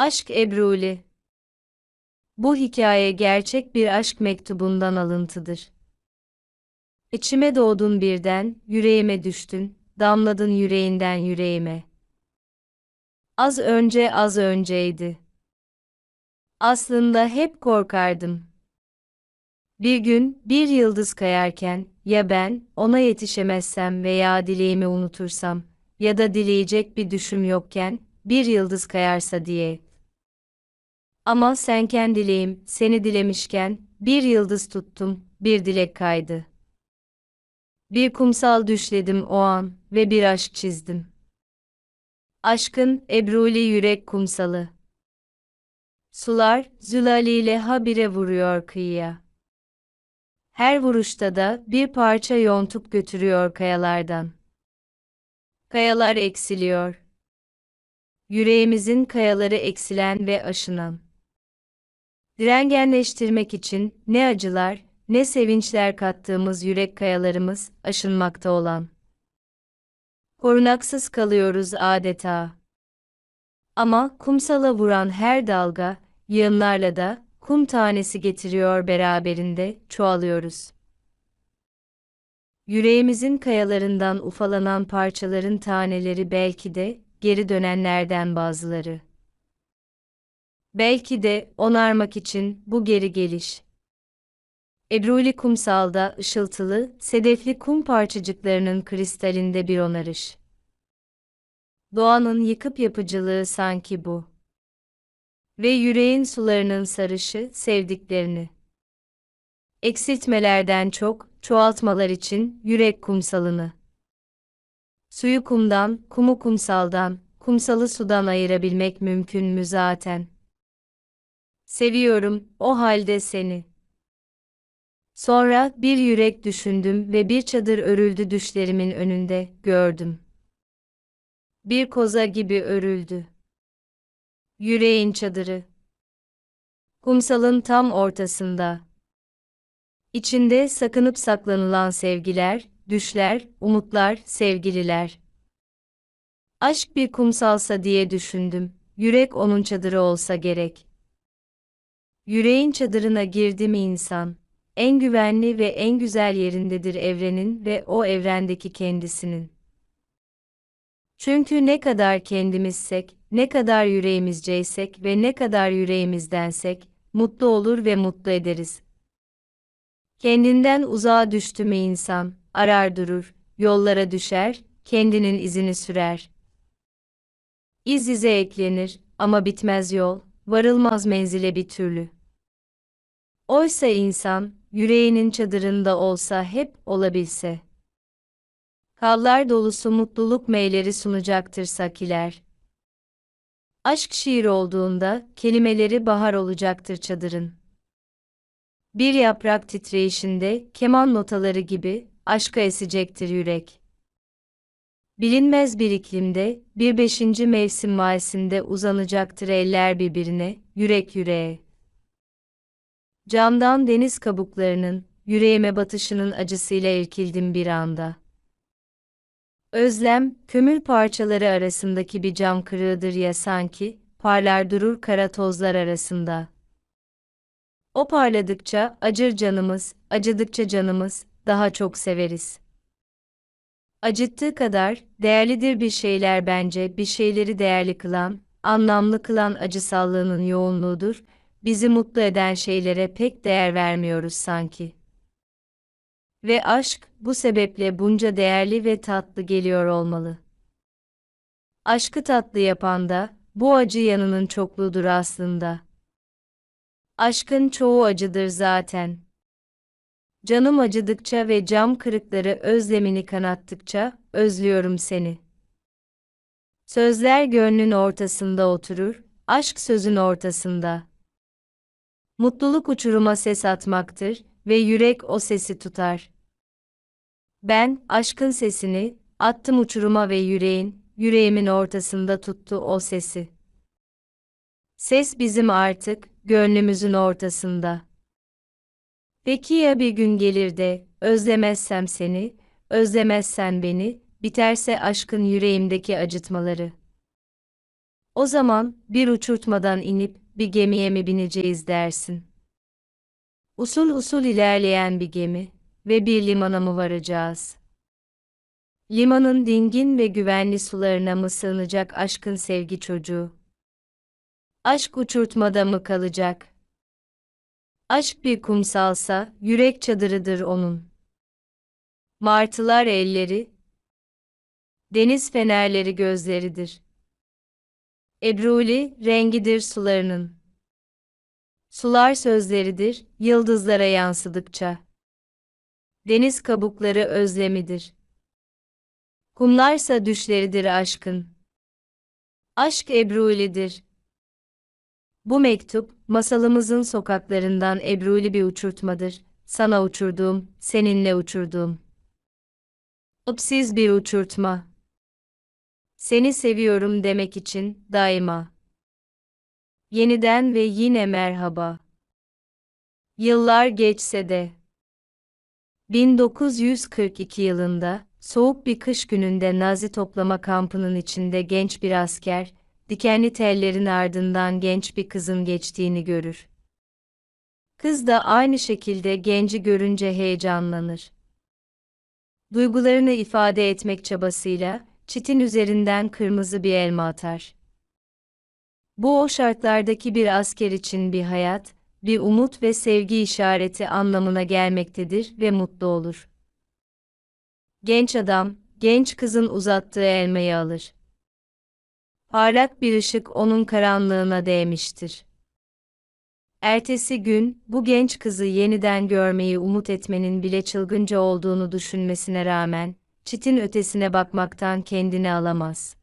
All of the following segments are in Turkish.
Aşk Ebruli Bu hikaye gerçek bir aşk mektubundan alıntıdır. İçime doğdun birden, yüreğime düştün, damladın yüreğinden yüreğime. Az önce az önceydi. Aslında hep korkardım. Bir gün bir yıldız kayarken ya ben ona yetişemezsem veya dileğimi unutursam ya da dileyecek bir düşüm yokken bir yıldız kayarsa diye. Ama senken dileğim, seni dilemişken, bir yıldız tuttum, bir dilek kaydı. Bir kumsal düşledim o an ve bir aşk çizdim. Aşkın ebruli yürek kumsalı. Sular zülaliyle habire vuruyor kıyıya. Her vuruşta da bir parça yontup götürüyor kayalardan. Kayalar eksiliyor. Yüreğimizin kayaları eksilen ve aşınan. Direngenleştirmek için ne acılar, ne sevinçler kattığımız yürek kayalarımız aşınmakta olan. Korunaksız kalıyoruz adeta. Ama kumsala vuran her dalga, yığınlarla da kum tanesi getiriyor beraberinde, çoğalıyoruz. Yüreğimizin kayalarından ufalanan parçaların taneleri belki de geri dönenlerden bazıları. Belki de onarmak için bu geri geliş. Ebruli kumsalda ışıltılı, sedefli kum parçacıklarının kristalinde bir onarış. Doğanın yıkıp yapıcılığı sanki bu. Ve yüreğin sularının sarışı sevdiklerini. Eksiltmelerden çok, çoğaltmalar için yürek kumsalını. Suyu kumdan, kumu kumsaldan, kumsalı sudan ayırabilmek mümkün mü zaten? Seviyorum, o halde seni. Sonra bir yürek düşündüm ve bir çadır örüldü düşlerimin önünde, gördüm. Bir koza gibi örüldü. Yüreğin çadırı. Kumsalın tam ortasında. İçinde sakınıp saklanılan sevgiler, düşler, umutlar, sevgililer. Aşk bir kumsalsa diye düşündüm, yürek onun çadırı olsa gerek. Yüreğin çadırına girdi mi insan, en güvenli ve en güzel yerindedir evrenin ve o evrendeki kendisinin. Çünkü ne kadar kendimizsek, ne kadar yüreğimizceysek ve ne kadar yüreğimizdensek, mutlu olur ve mutlu ederiz. Kendinden uzağa düştü mü insan, arar durur, yollara düşer, kendinin izini sürer. İz ize eklenir ama bitmez yol, varılmaz menzile bir türlü. Oysa insan, yüreğinin çadırında olsa hep olabilse. Kallar dolusu mutluluk meyleri sunacaktır sakiler. Aşk şiir olduğunda, kelimeleri bahar olacaktır çadırın. Bir yaprak titreyişinde, keman notaları gibi, aşka esecektir yürek. Bilinmez bir iklimde, bir beşinci mevsim maesinde uzanacaktır eller birbirine, yürek yüreğe. Camdan deniz kabuklarının, yüreğime batışının acısıyla irkildim bir anda. Özlem, kömür parçaları arasındaki bir cam kırığıdır ya sanki, parlar durur kara tozlar arasında. O parladıkça acır canımız, acıdıkça canımız, daha çok severiz. Acıttığı kadar, değerlidir bir şeyler bence, bir şeyleri değerli kılan, anlamlı kılan acısallığının yoğunluğudur, bizi mutlu eden şeylere pek değer vermiyoruz sanki. Ve aşk, bu sebeple bunca değerli ve tatlı geliyor olmalı. Aşkı tatlı yapan da, bu acı yanının çokluğudur aslında. Aşkın çoğu acıdır zaten. Canım acıdıkça ve cam kırıkları özlemini kanattıkça, özlüyorum seni. Sözler gönlün ortasında oturur, aşk sözün ortasında. Mutluluk uçuruma ses atmaktır ve yürek o sesi tutar. Ben, aşkın sesini, attım uçuruma ve yüreğin, yüreğimin ortasında tuttu o sesi. Ses bizim artık, gönlümüzün ortasında. Peki ya bir gün gelir de, özlemezsem seni, özlemezsen beni, biterse aşkın yüreğimdeki acıtmaları. O zaman bir uçurtmadan inip bir gemiye mi bineceğiz dersin? Usul usul ilerleyen bir gemi ve bir limana mı varacağız? Limanın dingin ve güvenli sularına mı sığınacak aşkın sevgi çocuğu? Aşk uçurtmada mı kalacak? Aşk bir kumsalsa, yürek çadırıdır onun. Martılar elleri, deniz fenerleri gözleridir. Ebruli, rengidir sularının. Sular sözleridir, yıldızlara yansıdıkça. Deniz kabukları özlemidir. Kumlarsa düşleridir aşkın. Aşk Ebruli'dir. Bu mektup, masalımızın sokaklarından Ebruli bir uçurtmadır. Sana uçurduğum, seninle uçurduğum. Upsiz bir uçurtma. Seni seviyorum demek için, daima. Yeniden ve yine merhaba. Yıllar geçse de. 1942 yılında, soğuk bir kış gününde Nazi toplama kampının içinde genç bir asker, dikenli tellerin ardından genç bir kızın geçtiğini görür. Kız da aynı şekilde genci görünce heyecanlanır. Duygularını ifade etmek çabasıyla, çitin üzerinden kırmızı bir elma atar. Bu o şartlardaki bir asker için bir hayat, bir umut ve sevgi işareti anlamına gelmektedir ve mutlu olur. Genç adam, genç kızın uzattığı elmayı alır. Parlak bir ışık onun karanlığına değmiştir. Ertesi gün, bu genç kızı yeniden görmeyi umut etmenin bile çılgınca olduğunu düşünmesine rağmen, çitin ötesine bakmaktan kendini alamaz.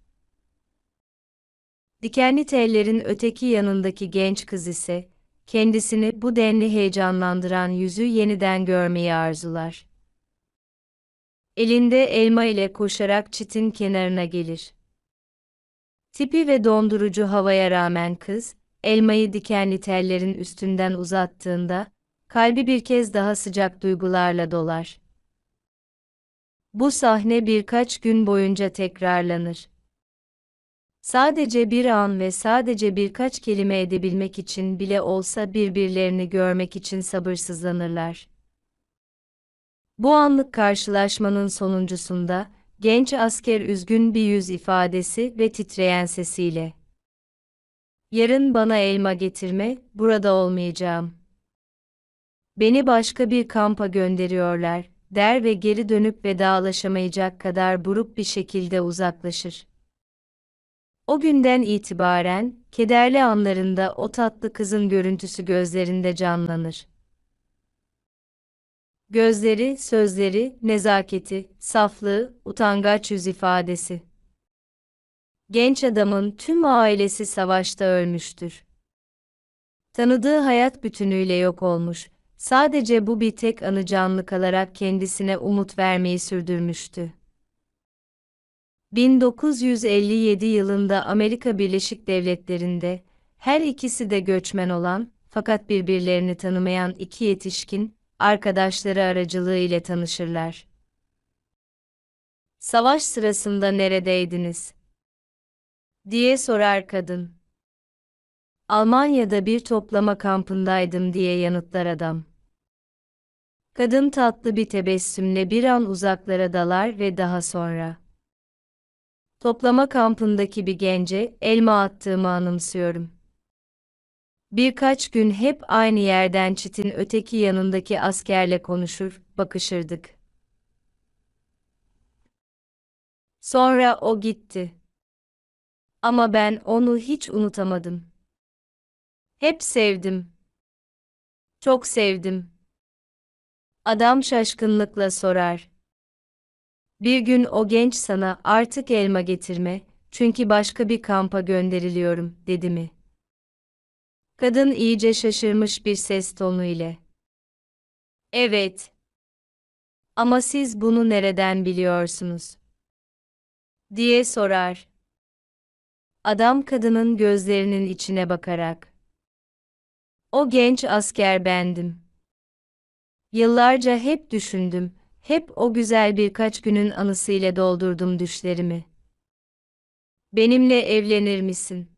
Dikenli tellerin öteki yanındaki genç kız ise, kendisini bu denli heyecanlandıran yüzü yeniden görmeyi arzular. Elinde elma ile koşarak çitin kenarına gelir. Tipi ve dondurucu havaya rağmen kız, elmayı dikenli tellerin üstünden uzattığında, kalbi bir kez daha sıcak duygularla dolar. Bu sahne birkaç gün boyunca tekrarlanır. Sadece bir an ve sadece birkaç kelime edebilmek için bile olsa birbirlerini görmek için sabırsızlanırlar. Bu anlık karşılaşmanın sonuncusunda, genç asker üzgün bir yüz ifadesi ve titreyen sesiyle. Yarın bana elma getirme, burada olmayacağım. Beni başka bir kampa gönderiyorlar, der ve geri dönüp vedalaşamayacak kadar buruk bir şekilde uzaklaşır. O günden itibaren, kederli anlarında o tatlı kızın görüntüsü gözlerinde canlanır. Gözleri, sözleri, nezaketi, saflığı, utangaç yüz ifadesi. Genç adamın tüm ailesi savaşta ölmüştür. Tanıdığı hayat bütünüyle yok olmuş, sadece bu bir tek anı canlı kalarak kendisine umut vermeyi sürdürmüştü. 1957 yılında Amerika Birleşik Devletleri'nde, her ikisi de göçmen olan, fakat birbirlerini tanımayan iki yetişkin, arkadaşları aracılığı ile tanışırlar. Savaş sırasında neredeydiniz? diye sorar kadın. Almanya'da bir toplama kampındaydım diye yanıtlar adam. Kadın tatlı bir tebessümle bir an uzaklara dalar ve daha sonra Toplama kampındaki bir gence elma attığımı anımsıyorum. Birkaç gün hep aynı yerden çitin öteki yanındaki askerle konuşur, bakışırdık. Sonra o gitti. Ama ben onu hiç unutamadım. Hep sevdim. Çok sevdim. Adam şaşkınlıkla sorar. Bir gün o genç sana artık elma getirme, çünkü başka bir kampa gönderiliyorum, dedi mi? Kadın iyice şaşırmış bir ses tonu ile. Evet. Ama siz bunu nereden biliyorsunuz? diye sorar. Adam kadının gözlerinin içine bakarak. O genç asker bendim. Yıllarca hep düşündüm, hep o güzel birkaç günün anısıyla doldurdum düşlerimi. Benimle evlenir misin?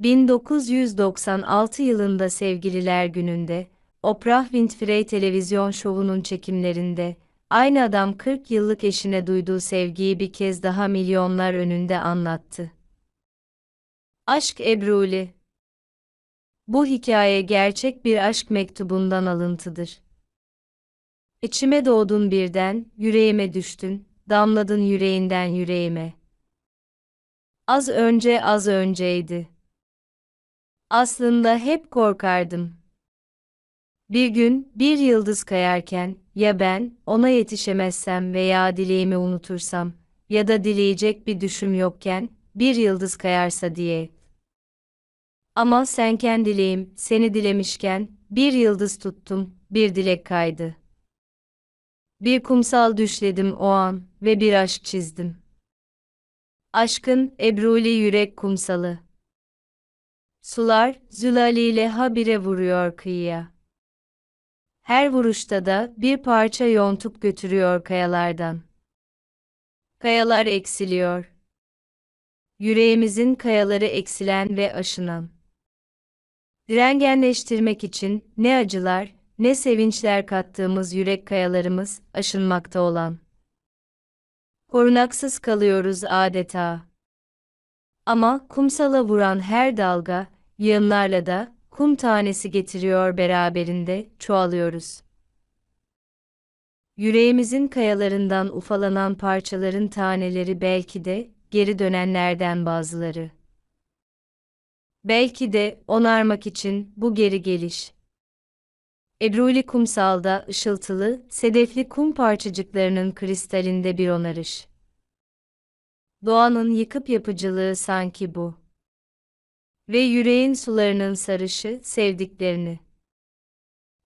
1996 yılında Sevgililer Günü'nde, Oprah Winfrey televizyon şovunun çekimlerinde, aynı adam 40 yıllık eşine duyduğu sevgiyi bir kez daha milyonlar önünde anlattı. Aşk Ebruli Bu hikaye gerçek bir aşk mektubundan alıntıdır. İçime doğdun birden, yüreğime düştün, damladın yüreğinden yüreğime. Az önce az önceydi. Aslında hep korkardım. Bir gün bir yıldız kayarken ya ben ona yetişemezsem veya dileğimi unutursam ya da dileyecek bir düşüm yokken bir yıldız kayarsa diye. Ama senken dileğim seni dilemişken bir yıldız tuttum, bir dilek kaydı. Bir kumsal düşledim o an ve bir aşk çizdim. Aşkın ebruli yürek kumsalı. Sular zülaliyle habire vuruyor kıyıya. Her vuruşta da bir parça yontup götürüyor kayalardan. Kayalar eksiliyor. Yüreğimizin kayaları eksilen ve aşınan. Direngenleştirmek için ne acılar, ne sevinçler kattığımız yürek kayalarımız aşınmakta olan. Korunaksız kalıyoruz adeta. Ama kumsala vuran her dalga, yığınlarla da kum tanesi getiriyor beraberinde, çoğalıyoruz. Yüreğimizin kayalarından ufalanan parçaların taneleri belki de geri dönenlerden bazıları. Belki de onarmak için bu geri geliş. Ebruli kumsalda ışıltılı, sedefli kum parçacıklarının kristalinde bir onarış. Doğanın yıkıp yapıcılığı sanki bu. Ve yüreğin sularının sarışı sevdiklerini.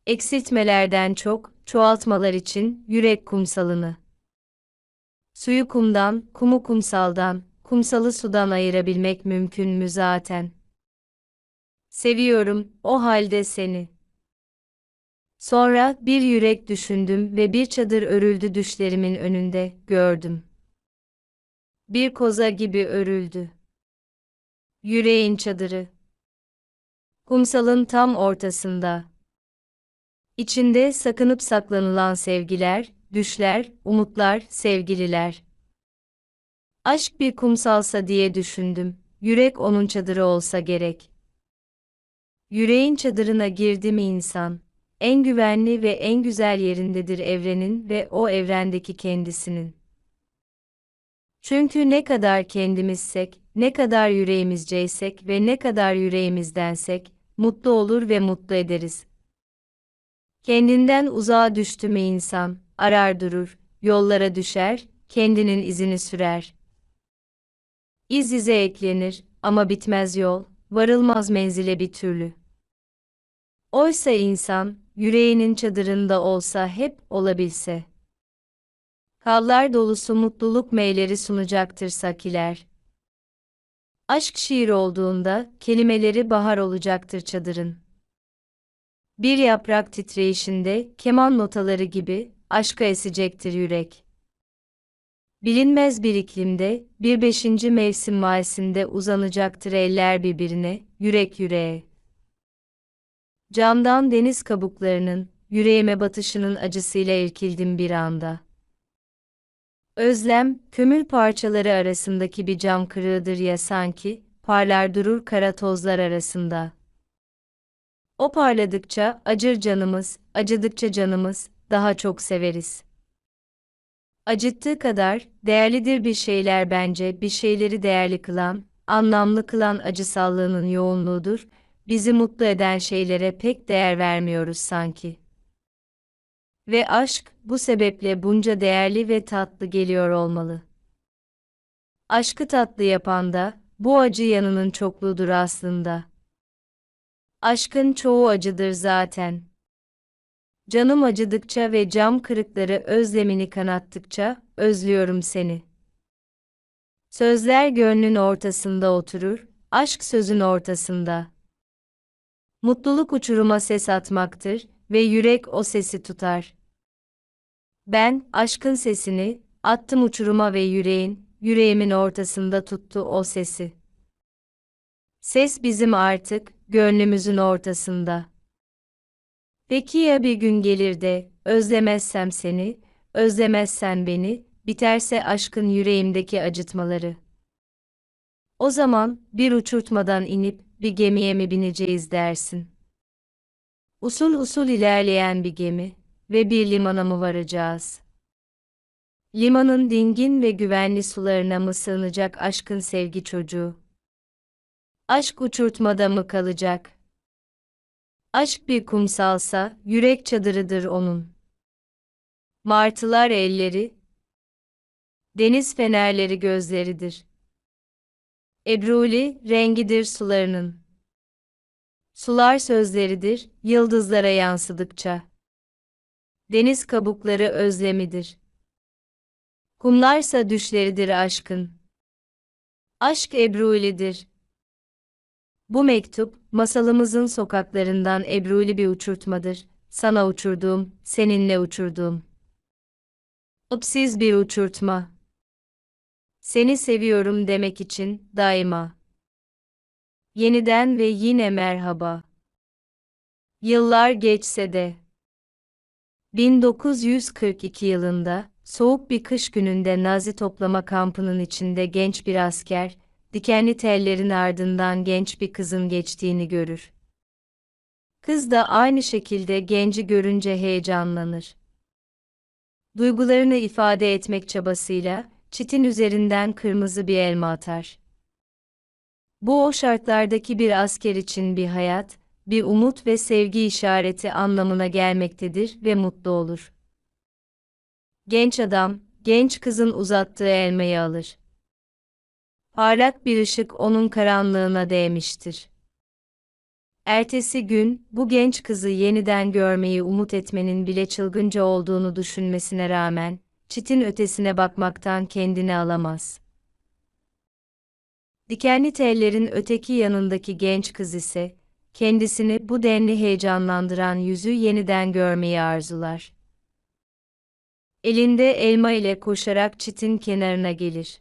Eksiltmelerden çok, çoğaltmalar için yürek kumsalını. Suyu kumdan, kumu kumsaldan, kumsalı sudan ayırabilmek mümkün mü zaten? Seviyorum, o halde seni. Sonra bir yürek düşündüm ve bir çadır örüldü düşlerimin önünde, gördüm. Bir koza gibi örüldü. Yüreğin çadırı. Kumsalın tam ortasında. İçinde sakınıp saklanılan sevgiler, düşler, umutlar, sevgililer. Aşk bir kumsalsa diye düşündüm, yürek onun çadırı olsa gerek. Yüreğin çadırına girdi mi insan, en güvenli ve en güzel yerindedir evrenin ve o evrendeki kendisinin. Çünkü ne kadar kendimizsek, ne kadar yüreğimizceysek ve ne kadar yüreğimizdensek, mutlu olur ve mutlu ederiz. Kendinden uzağa düştü mü insan, arar durur, yollara düşer, kendinin izini sürer. İz ize eklenir ama bitmez yol, varılmaz menzile bir türlü. Oysa insan, yüreğinin çadırında olsa hep olabilse. Kallar dolusu mutluluk meyleri sunacaktır sakiler. Aşk şiir olduğunda, kelimeleri bahar olacaktır çadırın. Bir yaprak titreyişinde, keman notaları gibi, aşka esecektir yürek. Bilinmez bir iklimde, bir beşinci mevsim maesinde uzanacaktır eller birbirine, yürek yüreğe. Camdan deniz kabuklarının, yüreğime batışının acısıyla irkildim bir anda. Özlem, kömür parçaları arasındaki bir cam kırığıdır ya sanki, parlar durur kara tozlar arasında. O parladıkça acır canımız, acıdıkça canımız, daha çok severiz. Acıttığı kadar, değerlidir bir şeyler bence, bir şeyleri değerli kılan, anlamlı kılan acısallığının yoğunluğudur, bizi mutlu eden şeylere pek değer vermiyoruz sanki. Ve aşk, bu sebeple bunca değerli ve tatlı geliyor olmalı. Aşkı tatlı yapan da, bu acı yanının çokluğudur aslında. Aşkın çoğu acıdır zaten. Canım acıdıkça ve cam kırıkları özlemini kanattıkça, özlüyorum seni. Sözler gönlün ortasında oturur, aşk sözün ortasında. Mutluluk uçuruma ses atmaktır ve yürek o sesi tutar. Ben, aşkın sesini, attım uçuruma ve yüreğin, yüreğimin ortasında tuttu o sesi. Ses bizim artık, gönlümüzün ortasında. Peki ya bir gün gelir de, özlemezsem seni, özlemezsen beni, biterse aşkın yüreğimdeki acıtmaları. O zaman, bir uçurtmadan inip, bir gemiye mi bineceğiz dersin? Usul usul ilerleyen bir gemi ve bir limana mı varacağız? Limanın dingin ve güvenli sularına mı sığınacak aşkın sevgi çocuğu? Aşk uçurtmada mı kalacak? Aşk bir kumsalsa, yürek çadırıdır onun. Martılar elleri, deniz fenerleri gözleridir. Ebruli, rengidir sularının. Sular sözleridir, yıldızlara yansıdıkça. Deniz kabukları özlemidir. Kumlarsa düşleridir aşkın. Aşk Ebruli'dir. Bu mektup, masalımızın sokaklarından Ebruli bir uçurtmadır. Sana uçurduğum, seninle uçurduğum. Upsiz bir uçurtma. Seni seviyorum demek için, daima. Yeniden ve yine merhaba. Yıllar geçse de. 1942 yılında, soğuk bir kış gününde Nazi toplama kampının içinde genç bir asker, dikenli tellerin ardından genç bir kızın geçtiğini görür. Kız da aynı şekilde genci görünce heyecanlanır. Duygularını ifade etmek çabasıyla, çitin üzerinden kırmızı bir elma atar. Bu o şartlardaki bir asker için bir hayat, bir umut ve sevgi işareti anlamına gelmektedir ve mutlu olur. Genç adam, genç kızın uzattığı elmayı alır. Parlak bir ışık onun karanlığına değmiştir. Ertesi gün, bu genç kızı yeniden görmeyi umut etmenin bile çılgınca olduğunu düşünmesine rağmen, çitin ötesine bakmaktan kendini alamaz. Dikenli tellerin öteki yanındaki genç kız ise, kendisini bu denli heyecanlandıran yüzü yeniden görmeyi arzular. Elinde elma ile koşarak çitin kenarına gelir.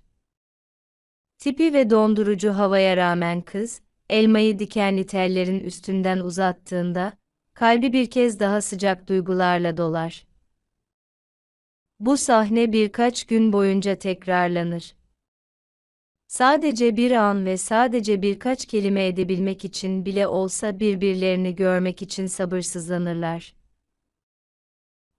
Tipi ve dondurucu havaya rağmen kız, elmayı dikenli tellerin üstünden uzattığında, kalbi bir kez daha sıcak duygularla dolar. Bu sahne birkaç gün boyunca tekrarlanır. Sadece bir an ve sadece birkaç kelime edebilmek için bile olsa birbirlerini görmek için sabırsızlanırlar.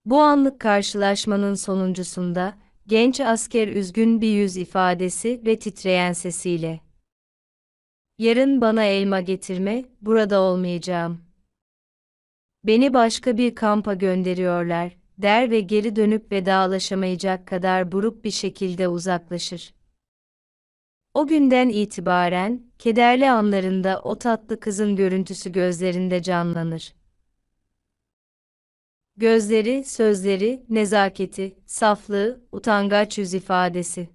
Bu anlık karşılaşmanın sonuncusunda, genç asker üzgün bir yüz ifadesi ve titreyen sesiyle. Yarın bana elma getirme, burada olmayacağım. Beni başka bir kampa gönderiyorlar, der ve geri dönüp vedalaşamayacak kadar buruk bir şekilde uzaklaşır. O günden itibaren, kederli anlarında o tatlı kızın görüntüsü gözlerinde canlanır. Gözleri, sözleri, nezaketi, saflığı, utangaç yüz ifadesi.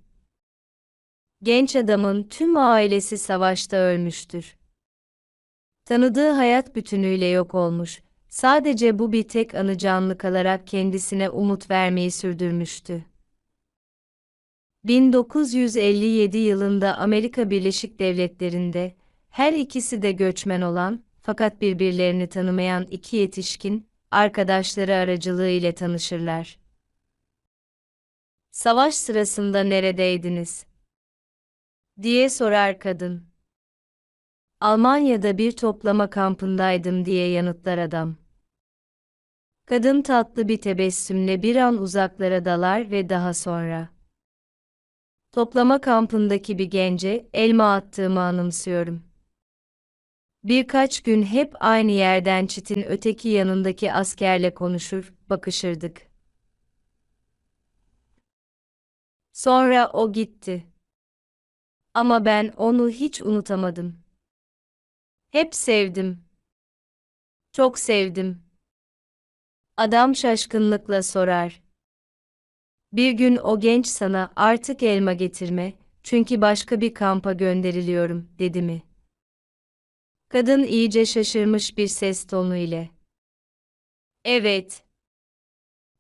Genç adamın tüm ailesi savaşta ölmüştür. Tanıdığı hayat bütünüyle yok olmuş, sadece bu bir tek anı canlı kalarak kendisine umut vermeyi sürdürmüştü. 1957 yılında Amerika Birleşik Devletleri'nde, her ikisi de göçmen olan, fakat birbirlerini tanımayan iki yetişkin, arkadaşları aracılığı ile tanışırlar. Savaş sırasında neredeydiniz? diye sorar kadın. Almanya'da bir toplama kampındaydım diye yanıtlar adam. Kadın tatlı bir tebessümle bir an uzaklara dalar ve daha sonra Toplama kampındaki bir gence elma attığımı anımsıyorum. Birkaç gün hep aynı yerden çitin öteki yanındaki askerle konuşur, bakışırdık. Sonra o gitti. Ama ben onu hiç unutamadım. Hep sevdim. Çok sevdim. Adam şaşkınlıkla sorar. Bir gün o genç sana artık elma getirme, çünkü başka bir kampa gönderiliyorum, dedi mi? Kadın iyice şaşırmış bir ses tonu ile. Evet.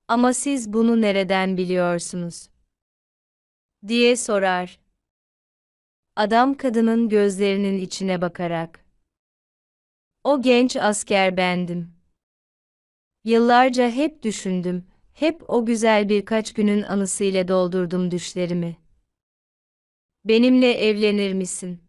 Ama siz bunu nereden biliyorsunuz? diye sorar. Adam kadının gözlerinin içine bakarak. O genç asker bendim. Yıllarca hep düşündüm, hep o güzel birkaç günün anısıyla doldurdum düşlerimi. Benimle evlenir misin?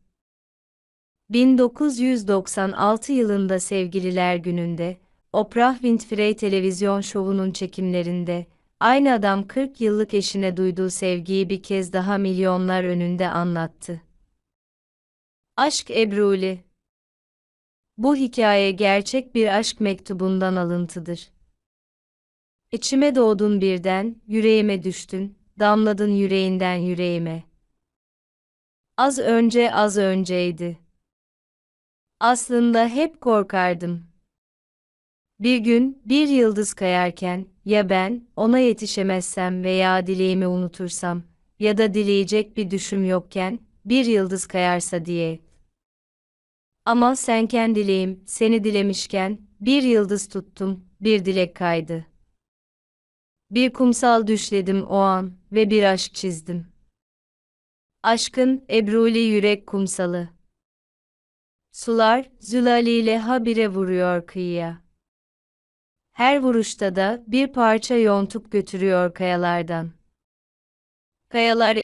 1996 yılında Sevgililer Günü'nde, Oprah Winfrey televizyon şovunun çekimlerinde, aynı adam 40 yıllık eşine duyduğu sevgiyi bir kez daha milyonlar önünde anlattı. Aşk Ebruli Bu hikaye gerçek bir aşk mektubundan alıntıdır. İçime doğdun birden, yüreğime düştün, damladın yüreğinden yüreğime. Az önce az önceydi. Aslında hep korkardım. Bir gün bir yıldız kayarken ya ben ona yetişemezsem veya dileğimi unutursam ya da dileyecek bir düşüm yokken bir yıldız kayarsa diye. Ama senken dileğim seni dilemişken bir yıldız tuttum, bir dilek kaydı. Bir kumsal düşledim o an ve bir aşk çizdim. Aşkın ebruli yürek kumsalı. Sular zülaliyle habire vuruyor kıyıya. Her vuruşta da bir parça yontup götürüyor kayalardan. Kayalar